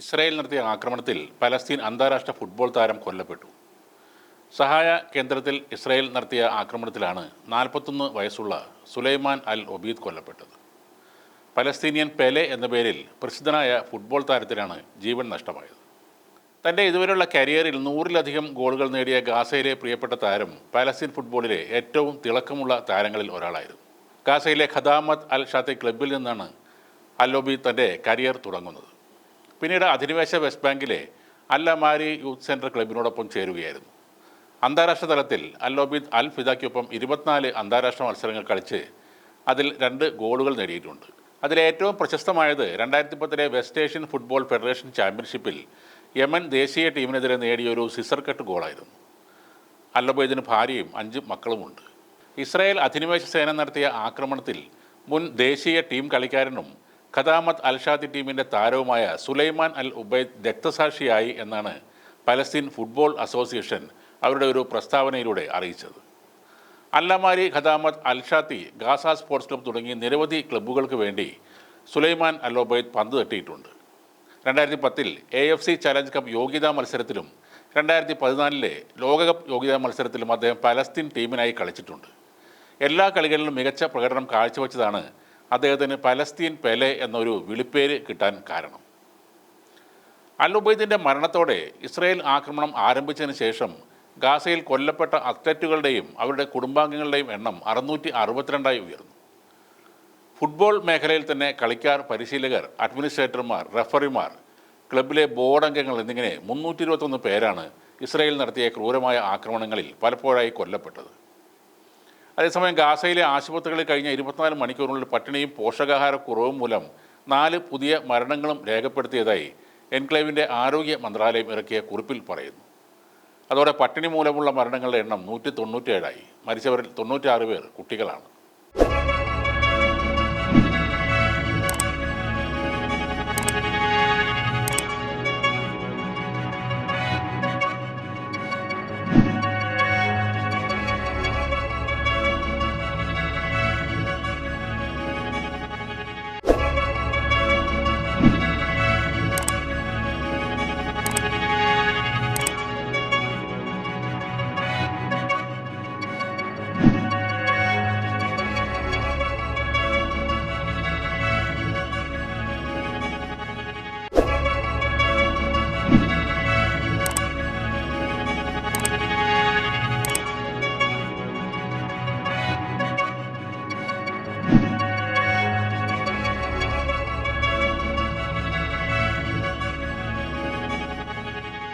Israel നടത്തിയ ആക്രമണത്തിൽ Palestine അന്താരാഷ്ട്ര ഫുട്ബോൾ താരം കൊല്ലപ്പെട്ടു. സഹായ കേന്ദ്രത്തിൽ ഇസ്രായേൽ നടത്തിയ ആക്രമണത്തിലാണ് നാൽപ്പത്തൊന്ന് വയസ്സുള്ള സുലൈമാൻ അൽ ഒബീദ് കൊല്ലപ്പെട്ടത്. പലസ്തീനിയൻ പെലെ എന്ന പേരിൽ പ്രസിദ്ധനായ ഫുട്ബോൾ താരത്തിനാണ് ജീവൻ നഷ്ടമായത്. തന്റെ ഇതുവരെയുള്ള കരിയറിൽ നൂറിലധികം ഗോളുകൾ നേടിയ ഗാസയിലെ പ്രിയപ്പെട്ട താരം പാലസ്തീൻ ഫുട്ബോളിലെ ഏറ്റവും തിളക്കമുള്ള താരങ്ങളിൽ ഒരാളായിരുന്നു. ഗാസയിലെ ഖദാമത്ത് അൽ ഷാത്തെ ക്ലബിൽ നിന്നാണ് അൽ ഒബീദ് തന്റെ കരിയർ തുടങ്ങുന്നത്. പിന്നീട് അധിനിവേശ വെസ്റ്റ് ബാങ്കിലെ അല്ലമാരി യൂത്ത് സെന്റർ ക്ലബിനോടൊപ്പം ചേരുകയായിരുന്നു. അന്താരാഷ്ട്ര തലത്തിൽ അല്ലോബിദ് അൽ ഫിദയ്ക്കൊപ്പം ഇരുപത്തിനാല് അന്താരാഷ്ട്ര മത്സരങ്ങൾ കളിച്ച് അതിൽ രണ്ട് ഗോളുകൾ നേടിയിട്ടുണ്ട്. അതിൽ ഏറ്റവും പ്രശസ്തമായത് രണ്ടായിരത്തി പത്തിലെ വെസ്റ്റ് ഏഷ്യൻ ഫുട്ബോൾ ഫെഡറേഷൻ ചാമ്പ്യൻഷിപ്പിൽ യമൻ ദേശീയ ടീമിനെതിരെ നേടിയൊരു സിസർ കട്ട് ഗോളായിരുന്നു. അല്ലബൈദിന് ഭാര്യയും അഞ്ച് മക്കളുമുണ്ട്. ഇസ്രായേൽ അധിനിവേശ സേന നടത്തിയ ആക്രമണത്തിൽ മുൻ ദേശീയ ടീം കളിക്കാരനും ഖദാമത്ത് അൽഷാദി ടീമിന്റെ താരവുമായ സുലൈമാൻ അൽ ഉബൈദ് രക്തസാക്ഷിയായി എന്നാണ് പലസ്തീൻ ഫുട്ബോൾ അസോസിയേഷൻ അവരുടെ ഒരു പ്രസ്താവനയിലൂടെ അറിയിച്ചത്. Al Amari Khadamat Al Shati Gaza sports club തുടങ്ങി നിരവധി ക്ലബ്ബുകൾക്ക് വേണ്ടി സുലൈമാൻ അൽ ഉബൈദ് പന്ത് തട്ടിയിട്ടുണ്ട്. രണ്ടായിരത്തി പത്തിൽ A F C challenge cup യോഗ്യതാ മത്സരത്തിലും രണ്ടായിരത്തി പതിനാലിലെ ലോകകപ്പ് യോഗ്യതാ മത്സരത്തിലും അദ്ദേഹം പലസ്തീൻ ടീമിനായി കളിച്ചിട്ടുണ്ട്. എല്ലാ കളികളിലും മികച്ച പ്രകടനം കാഴ്ചവെച്ചതാണ് അദ്ദേഹത്തിന് പലസ്തീൻ പെലെ എന്നൊരു വിളിപ്പേര് കിട്ടാൻ കാരണം. അൽ ഉബൈദിന്റെ മരണത്തോടെ ഇസ്രയേൽ ആക്രമണം ആരംഭിച്ചതിന് ശേഷം ഗാസയിൽ കൊല്ലപ്പെട്ട അത്ലറ്റുകളുടെയും അവരുടെ കുടുംബാംഗങ്ങളുടെയും എണ്ണം അറുന്നൂറ്റി അറുപത്തിരണ്ടായി ഉയർന്നു. ഫുട്ബോൾ മേഖലയിൽ തന്നെ കളിക്കാർ പരിശീലകർ അഡ്മിനിസ്ട്രേറ്റർമാർ റഫറിമാർ ക്ലബിലെ ബോർഡ് അംഗങ്ങൾ എന്നിങ്ങനെ മുന്നൂറ്റി ഇരുപത്തൊന്ന് പേരാണ് ഇസ്രയേൽ നടത്തിയ ക്രൂരമായ ആക്രമണങ്ങളിൽ പലപ്പോഴായി കൊല്ലപ്പെട്ടത്. അതേസമയം ഗാസയിലെ ആശുപത്രികളിൽ കഴിഞ്ഞ ഇരുപത്തിനാല് മണിക്കൂറിനുള്ളിൽ പട്ടിണിയും പോഷകാഹാരക്കുറവും മൂലം നാല് പുതിയ മരണങ്ങളും രേഖപ്പെടുത്തിയതായി എൻക്ലേവിന്റെ ആരോഗ്യ മന്ത്രാലയം ഇറക്കിയ കുറിപ്പിൽ പറയുന്നു. അതോടെ പട്ടിണി മൂലമുള്ള മരണങ്ങളുടെ എണ്ണം നൂറ്റി തൊണ്ണൂറ്റേഴായി മരിച്ചവരിൽ തൊണ്ണൂറ്റാറ് പേർ കുട്ടികളാണ്.